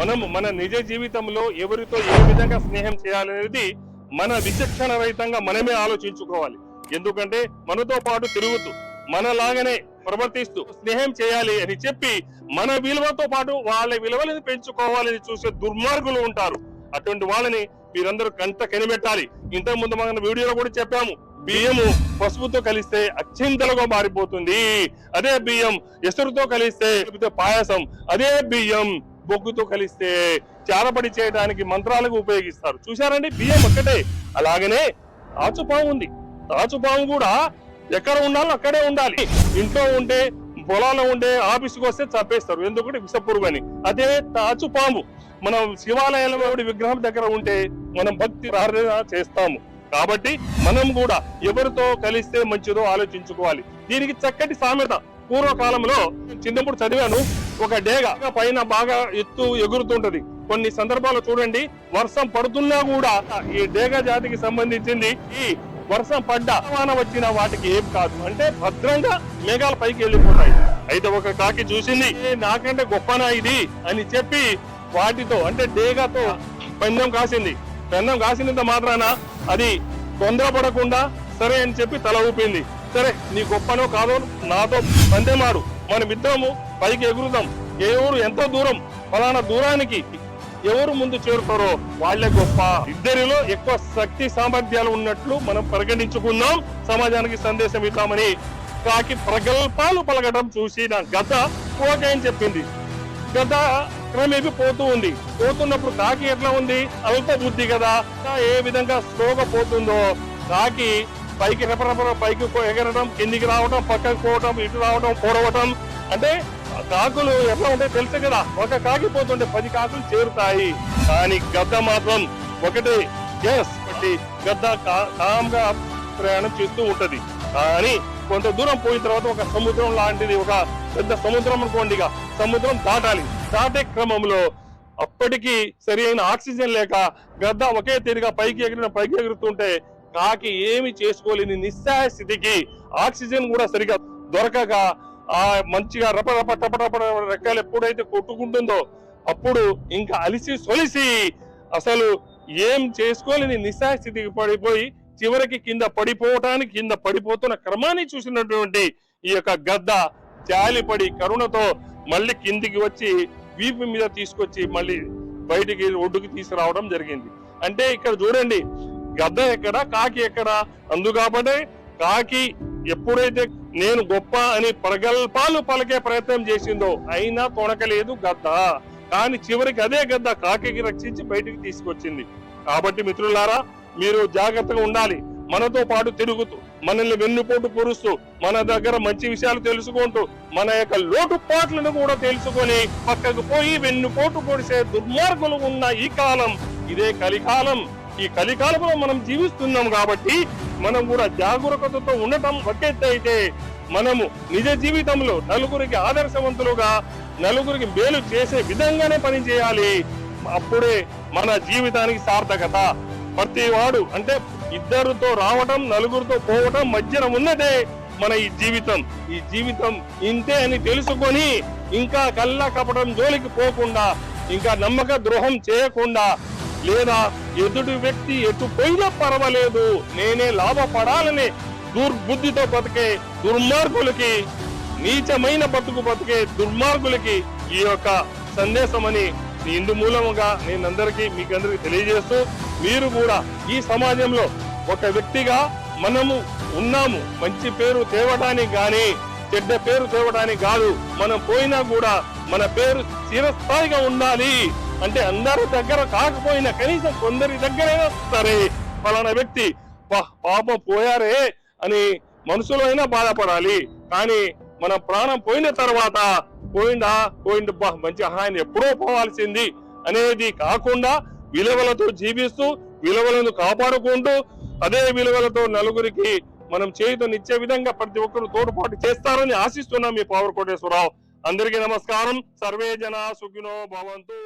మనం మన నిజ జీవితంలో ఎవరితో ఏ విధంగా స్నేహం చేయాలనేది మన విచక్షణ రహితంగా మనమే ఆలోచించుకోవాలి. ఎందుకంటే మనతో పాటు తిరుగుతూ మనలాగానే ప్రవర్తిస్తూ స్నేహం చేయాలి అని చెప్పి మన విలువతో పాటు వాళ్ళ విలువలను పెంచుకోవాలని చూసే దుర్మార్గులు ఉంటారు. అటువంటి వాళ్ళని మీరందరూ కంట కనిపెట్టాలి. ఇంతకు ముందు మన వీడియోలో కూడా చెప్పాము బియ్యము పసుపుతో కలిస్తే అత్యంతలుగా మారిపోతుంది. అదే బియ్యం ఎసురుతో కలిస్తే పాయసం అదే బియ్యం బొగ్గుతో కలిస్తే చారపడి చేయడానికి మంత్రాలకు ఉపయోగిస్తారు. చూశారండి? బియ్యం ఒక్కటే. అలాగనే తాచుపాము ఉంది. తాచుపాము కూడా ఎక్కడ ఉండాలో అక్కడే ఉండాలి. ఇంట్లో ఉంటే పొలాల్లో ఉండే ఆఫీస్కి వస్తే చంపేస్తారు. ఎందుకంటే విషపురుగు అని. అదే తాచుపాము. మనం శివాలయంలో విగ్రహం దగ్గర ఉంటే మనం భక్తి ప్రార్థన చేస్తాము. కాబట్టి మనం కూడా ఎవరితో కలిస్తే మంచిదో ఆలోచించుకోవాలి. దీనికి చక్కటి సామెత. పూర్వకాలంలో చిన్నప్పుడు చదివాను. ఒక డేగ పైన బాగా ఎత్తు ఎగురుతుంటది. కొన్ని సందర్భాలు చూడండి వర్షం పడుతున్నా కూడా ఈ డేగ జాతికి సంబంధించింది ఈ వర్షం పడ్డ వాన వచ్చిన వాటికి ఏం కాదు. అంటే భద్రంగా మేఘాల పైకి వెళ్ళిపోతాయి. అయితే ఒక కాకి చూసింది "ఏ, నాకంటే గొప్పనా ఇది? అని చెప్పి వాటితో అంటే డేగాతో పందెం కాసింది. పందెం కాసినంత మాత్రాన అది తొందరపడకుండా సరే అని చెప్పి తల ఊపింది. సరే నీ గొప్పనో కాదో నాతో పందెమాడు మనం ఇద్దరము పైకి ఎగురుదాం. ఎవరు ఎంతో దూరం ఫలానా దూరానికి ఎవరు ముందు చేరుతారో వాళ్ళే గొప్ప. ఇద్దరిలో ఎక్కువ శక్తి సామర్థ్యాలు ఉన్నట్లు మనం పరిగణించుకుందాం. సమాజానికి సందేశం ఇద్దామని కాకి ప్రగల్భాలు పలకడం చూసి నా గత ఓకే అని చెప్పింది. గత క్రమేపీ పోతూ ఉంది. పోతున్నప్పుడు కాకి ఎట్లా ఉంది? అల్ప బుద్ధి కదా. ఏ విధంగా స్లోగా పోతుందో. కాకి పైకి రెపరెపర పైకి ఎగరడం కిందికి రావడం పక్కకు పోవడం ఇటు రావడం పొడవటం. అంటే కాకులు ఎట్లా ఉంటాయి తెలుసు కదా ఒక కాకి పోతుంటే పది కాకులు చేరుతాయి. కానీ గద్ద మాత్రం ఒకటి గ్యాస్ ఒకటి గద్ద కామ్గా ప్రయాణం చేస్తూ ఉంటది. కానీ కొంత దూరం పోయిన తర్వాత ఒక సముద్రం లాంటిది ఒక పెద్ద సముద్రం అనుకోండి ఇక సముద్రం దాటాలి. దాటే క్రమంలో అప్పటికి సరి అయిన ఆక్సిజన్ లేక గద్ద ఒకే తీరుగా పైకి ఎగిరిన పైకి ఎగురుతుంటే కాకి ఏమి చేసుకోలేని నిస్సాయ స్థితికి ఆక్సిజన్ కూడా సరిగా దొరకక ఆ మంచిగా రప రప టప టప రెక్కలు ఎప్పుడైతే కొట్టుకుంటుందో అప్పుడు ఇంకా అలిసి సొలిసి అసలు ఏం చేసుకోలేని నిస్సాయ స్థితికి పడిపోయి చివరికి కింద పడిపోవటానికి కింద పడిపోతున్న క్రమాన్ని చూసినటువంటి ఈ యొక్క గద్ద జాలిపడి కరుణతో మళ్ళీ కిందికి వచ్చి వీపు మీద తీసుకొచ్చి మళ్ళీ బయటికి ఒడ్డుకి తీసుకురావడం జరిగింది. అంటే ఇక్కడ చూడండి గద్ద ఎక్కడ కాకి ఎక్కడ? అందుకాబట్టే కాకి ఎప్పుడైతే నేను గొప్ప అని ప్రగల్పాలు పలికే ప్రయత్నం చేసిందో అయినా తొణకలేదు గద్ద. కానీ చివరికి అదే గద్ద కాకి రక్షించి బయటికి తీసుకొచ్చింది. కాబట్టి మిత్రులారా మీరు జాగ్రత్తగా ఉండాలి. మనతో పాటు తిరుగుతూ మనల్ని వెన్నుపోటు పొరుస్తూ మన దగ్గర మంచి విషయాలు తెలుసుకుంటూ మన యొక్క లోటుపాట్లను కూడా తెలుసుకొని పక్కకు పోయి వెన్నుపోటు పొడిసే దుర్మార్గులు ఉన్న ఈ కాలం ఇదే కలికాలం. ఈ కలికాలంలో మనం జీవిస్తున్నాం కాబట్టి మనం కూడా జాగరూకతతో ఉండటం ఒకెత్త అయితే మనము నిజ జీవితంలో నలుగురికి ఆదర్శవంతులుగా నలుగురికి మేలు చేసే విధంగానే పని చేయాలి. అప్పుడే మన జీవితానికి సార్థకత. ప్రతి వాడు అంటే ఇద్దరితో రావటం నలుగురితో పోవటం మధ్యన ఉన్నదే మన ఈ జీవితం. ఈ జీవితం ఇంతే అని తెలుసుకొని ఇంకా కళ్ళ కపటం జోలికి పోకుండా ఇంకా నమ్మక ద్రోహం చేయకుండా లేదా ఎదుటి వ్యక్తి ఎటు పోయినా పర్వాలేదు నేనే లాభపడాలని దుర్బుద్ధితో బతికే దుర్మార్గులకి నీచమైన బతుకు బతికే దుర్మార్గులకి ఈ యొక్క సందేశం అని ఇందు మూలముగా నేను అందరికీ మీకు అందరికీ తెలియజేస్తూ మీరు కూడా ఈ సమాజంలో ఒక వ్యక్తిగా మనము ఉన్నాము. మంచి పేరు తేవడానికి గాని చెడ్డ పేరు తేవడానికి కాదు. మనం పోయినా కూడా మన పేరు చిరస్థాయిగా ఉండాలి. అంటే అందరి దగ్గర కాకపోయినా కనీసం కొందరి దగ్గరైనా సరే ఫలానా వ్యక్తి "పా, పాపం పోయారే అని మనసులో అయినా బాధపడాలి. కానీ మన ప్రాణం పోయిన తర్వాత పోయిందా? పోయింది బా మంచి ఆయన ఎప్పుడో పోవాల్సింది అనేది కాకుండా విలువలతో జీవిస్తూ విలువలను కాపాడుకుంటూ అదే విలువలతో నలుగురికి మనం చేయుతనిచ్చే విధంగా ప్రతి ఒక్కరు తోడ్పాటు చేస్తారని ఆశిస్తున్నాం మీ పవర్ కోటేశ్వరరావు అందరికీ నమస్కారం. సర్వే జన సుఖినో భవంతు.